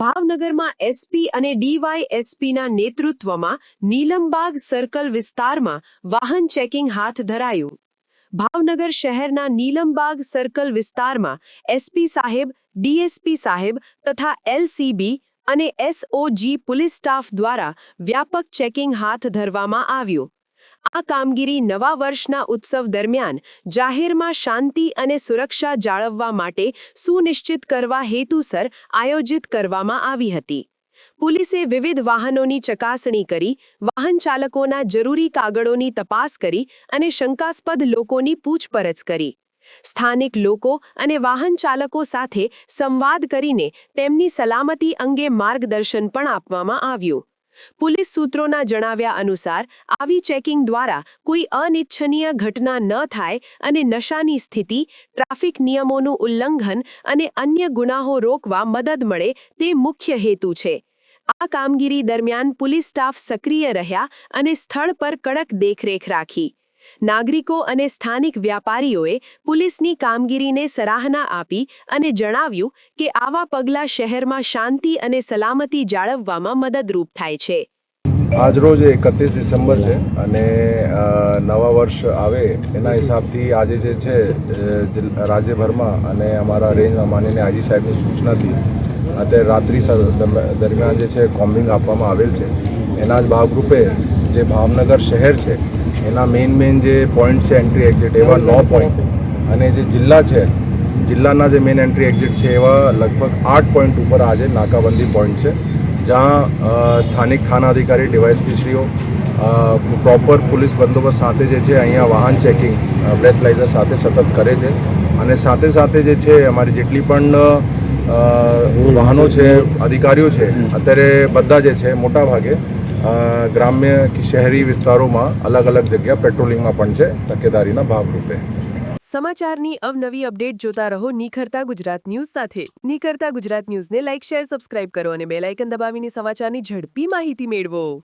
ભાવનગરમાં એસપી અને ડીવાયએસપીના નેતૃત્વમાં નીલમબાગ સર્કલ વિસ્તારમાં વાહન ચેકિંગ હાથ ધરાયું. ભાવનગર શહેરના નીલમબાગ સર્કલ વિસ્તારમાં એસપી સાહેબ ડીએસપી સાહેબ તથા એલસીબી અને એસઓજી પોલીસ સ્ટાફ દ્વારા વ્યાપક ચેકિંગ હાથ ધરવામાં આવ્યું. આ કામગીરી નવા વર્ષના ઉત્સવ દરમિયાન જાહેરમાં શાંતિ અને સુરક્ષા જાળવવા માટે સુનિશ્ચિત કરવા હેતુસર આયોજિત કરવામાં આવી હતી. પોલીસે વિવિધ વાહનોની ચકાસણી કરી, વાહન ચાલકોના જરૂરી કાગળોની તપાસ કરી અને શંકાસ્પદ લોકોની પૂછપરછ કરી. સ્થાનિક લોકો અને વાહન ચાલકો સાથે સંવાદ કરીને તેમની સલામતી અંગે માર્ગદર્શન પણ આપવામાં આવ્યું. પોલીસ સૂત્રોના જણાવ્યા અનુસાર, આવી ચેકિંગ દ્વારા કોઈ અનિચ્છનીય ઘટના ન થાય અને નશાની સ્થિતિ, ટ્રાફિક નિયમોનું ઉલ્લંઘન અને અન્ય ગુનાહો રોકવા મદદ મળે તે મુખ્ય હેતુ છે. આ કામગીરી દરમિયાન પોલીસ સ્ટાફ સક્રિય રહ્યા અને સ્થળ પર કડક દેખરેખ રાખી. નાગરિકો અને સ્થાનિક વ્યાપારીઓએ પોલીસની કામગીરીને સરાહના આપી અને જણાવ્યું કે આવા પગલાં શહેરમાં શાંતિ અને સલામતી જાળવવામાં મદદરૂપ થાય છે. આજરોજ એકત્રીસ ડિસેમ્બર છે અને નવા વર્ષ આવે એના હિસાબથી આજે જે છે રાજ્યભરમાં અને અમારા રેન્જમાં માનીને આજી સાહેબની સૂચનાથી અત્યારે રાત્રિ દરમિયાન જે છે, કોમ્બિંગ આપવામાં આવેલ છે. એના જ ભાગરૂપે જે ભાવનગર શહેર છે એના મેઇન મેઇન જે પોઈન્ટ છે એન્ટ્રી એક્ઝિટ એવા નો પોઈન્ટ અને જે જિલ્લા છે જિલ્લાના જે મેઇન એન્ટ્રી એક્ઝિટ છે એવા લગભગ આઠ પોઈન્ટ ઉપર આજે નાકાબંધી પોઈન્ટ છે. જ્યાં સ્થાનિક થાના અધિકારી ડીવાયએસપીશ્રીઓ પ્રોપર પોલીસ બંદોબસ્ત સાથે જે છે અહીંયા વાહન ચેકિંગ બ્રેથલાઇઝર સાથે સતત કરે છે. અને સાથે સાથે જે છે અમારી જેટલી પણ વાહનો છે અધિકારીઓ છે અત્યારે બધા જે છે મોટા ભાગે ગ્રામ્ય કે શહેરી વિસ્તારોમાં અલગ અલગ જગ્યા પેટ્રોલિંગમાં પણ છે, તકેદારીના ભાગરૂપે. સમાચારની અવનવી અપડેટ જોતા રહો નિખરતા ગુજરાત ન્યૂઝ સાથે. નિખરતા ગુજરાત ન્યૂઝને લાઇક, શેર, સબસ્ક્રાઇબ કરો અને બેલ આઇકન દબાવીને સમાચારની ઝડપી માહિતી મેળવો.